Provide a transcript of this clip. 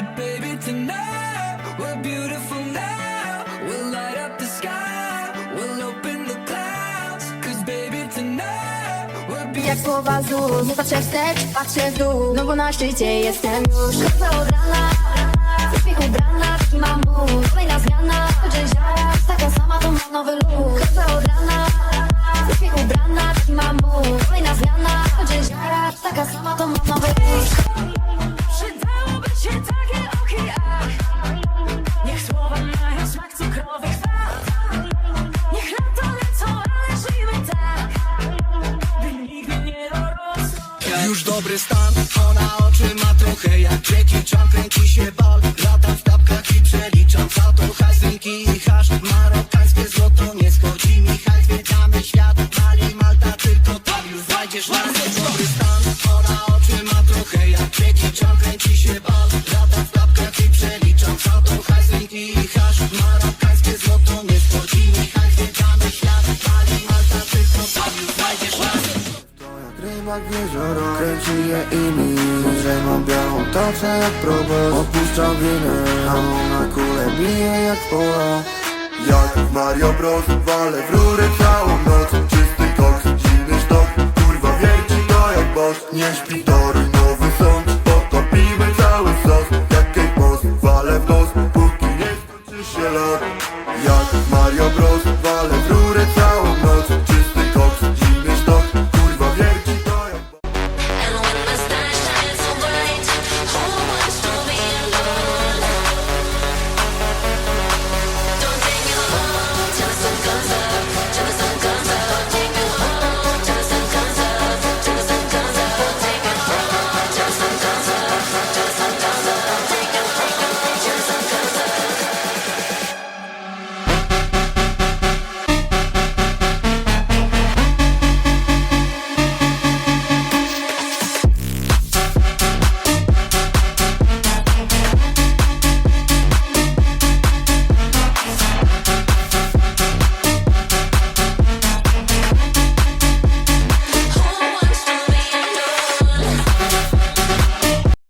But baby, tonight we're beautiful now. We'll light up the sky, we'll open the clouds. Cause baby, tonight we're Jak beautiful. słowa z ust, nie patrzę wstecz, patrzę w dół No bo na szczycie jestem już Kosa ubrana, w ubrana Już dobry stan, ona oczy ma trochę jak Jackie Chan Kręci się bal, latam w tapkach i przeliczam Za to hajsynki i hasz. Marokańskie złoto nie schodzi mi hajs Zwiedzamy świat, Bali, Malta Tylko tam już znajdziesz nas rybak jezioro Kręci je i mi Że mam białą tacę jak probot Opuszczam winę A ona kule bije jak pola Jak Mario Bros. Walę w rury całą noc. Czysty koks, zimny sztok. Kurwa wierci to jak boss. Nie śpi tory, nowy sąd. Potopimy cały sos. Jak Kate Moss Walę w nos Póki nie skończy się lot. Jak Mario Bros